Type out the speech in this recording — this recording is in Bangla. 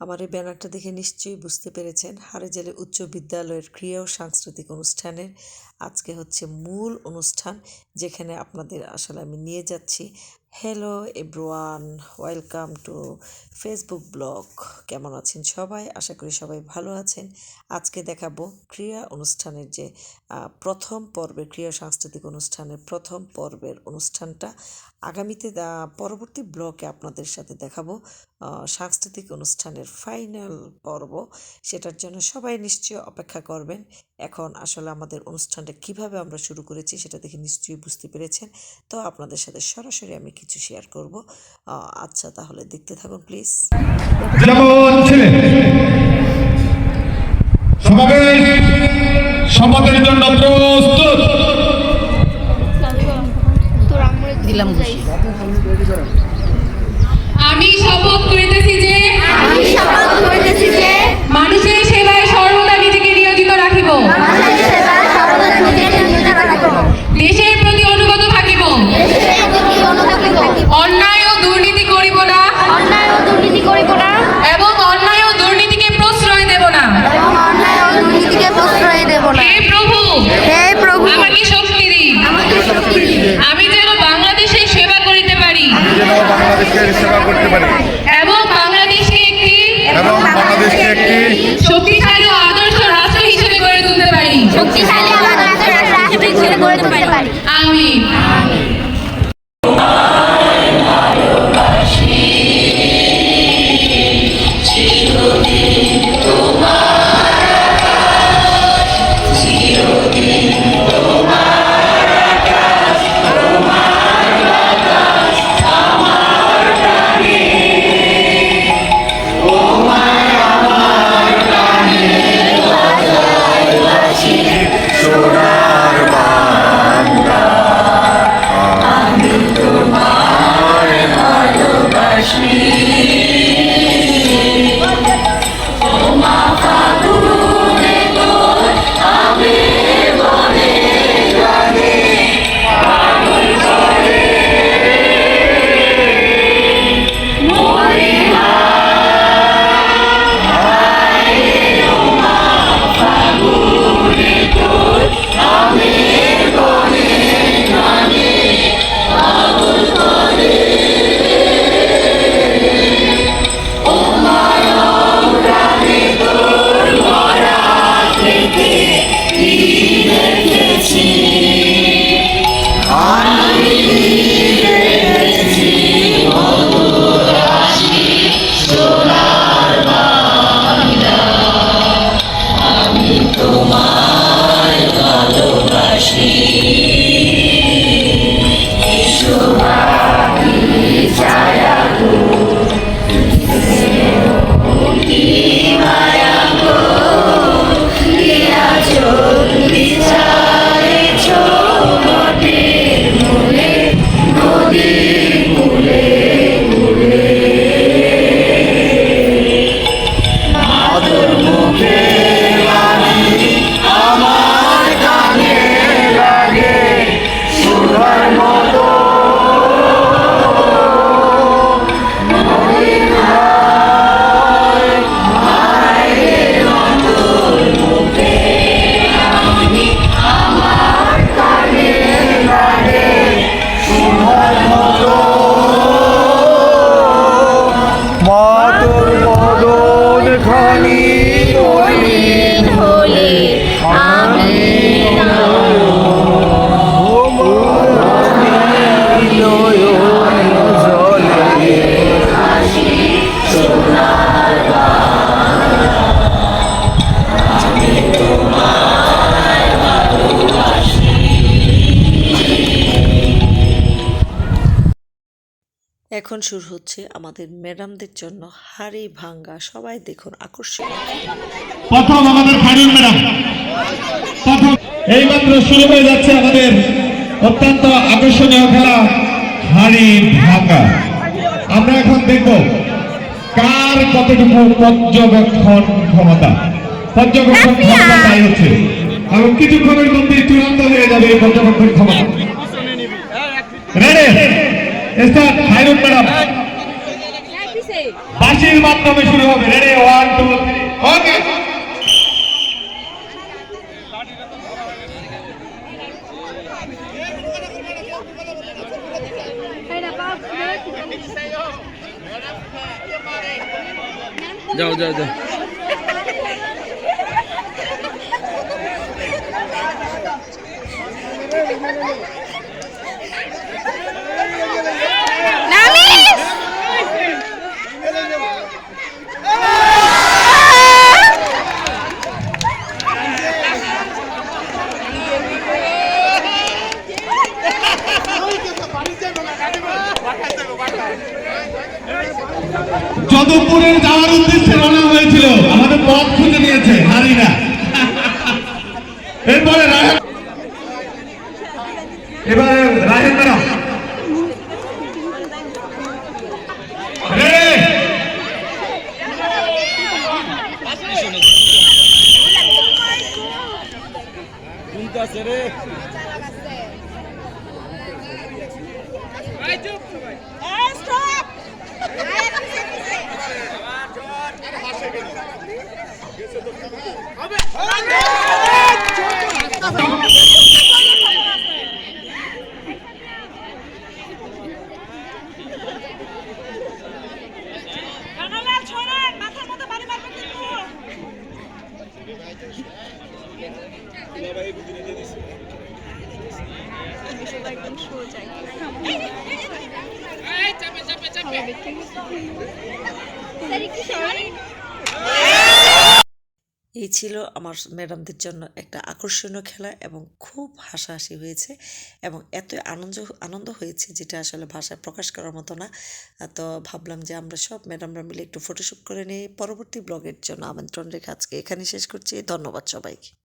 আমার এই ব্যানারটা দেখে নিশ্চয়ই বুঝতে পেরেছেন। হারেজেলে উচ্চ বিদ্যালয়ের ক্রিয়া ও সাংস্কৃতিক অনুষ্ঠানের আজকে হচ্ছে মূল অনুষ্ঠান, যেখানে আপনাদের আসলে আমি নিয়ে যাচ্ছি। Hello everyone welcome to Facebook blog কেমন আছেন সবাই? আশা করি সবাই ভালো আছেন। আজকে দেখাবো ক্রিয়া অনুষ্ঠানের যে প্রথম পর্বের, ক্রিয়া সাংস্কৃতিক অনুষ্ঠানের প্রথম পর্বের অনুষ্ঠানটা। আগামীতে পরবর্তী ব্লকে আপনাদের সাথে দেখাবো সাংস্কৃতিক অনুষ্ঠানের ফাইনাল পর্ব। সেটার জন্য সবাই নিশ্চয়ই অপেক্ষা করবেন। এখন আসলে আমাদের অনুষ্ঠানটা কীভাবে আমরা শুরু করেছি সেটা দেখে নিশ্চয়ই বুঝতে পেরেছেন। তো আপনাদের সাথে সরাসরি আমি কিছু শেয়ার করব। আহ, আচ্ছা তাহলে দেখতে থাকুন প্লিজ সমাবেশ জন্য প্রস্তুত। দিলাম আমি শপথ করিতেছি যে আমি শপথ শক্তিশালী আমাদের রাষ্ট্র গড়ে তুলতে পারি। আমি tu এখন শুরু হচ্ছে আমাদের ম্যাডামদের জন্য হাড়ি ভাঙ্গা। সবাই দেখুন আকর্ষণীয় প্রথম আমাদের ফাইনাল ম্যাডাম। প্রথম এইমাত্র শুরু হয়ে যাচ্ছে আমাদের অত্যন্ত আকর্ষণীয় খেলা হাড়ি ভাঙা আমরা এখন দেখব কার কতটুকু পর্যবেক্ষণ ক্ষমতা। পর্যবেক্ষণ ক্ষমতা তাই হচ্ছে। এবং কিছুক্ষণের মধ্যে চূড়ান্ত হয়ে যাবে এই পর্যবেক্ষণ ক্ষমতা। Start Hairun madam. বাঁশির মাধ্যমে শুরু হবে। রেডি ওয়ান টু ওকে যাও যাও যাও। এরপরে রাহেন এবারে রাহেন ম্যাডাম রেডি? এই ছিল আমার ম্যাডামদের জন্য একটা আকর্ষণীয় খেলা এবং খুব হাসাহাসি হয়েছে এবং এত আনন্দ আনন্দ হয়েছে যেটা আসলে ভাষায় প্রকাশ করার মতো না। তো ভাবলাম যে আমরা সব ম্যাডামরা মিলে একটু ফটোশ্যুট করে নিই। পরবর্তী ব্লগের জন্য আমন্ত্রণ রেখে আজকে এখানে শেষ করছি। ধন্যবাদ সবাইকে।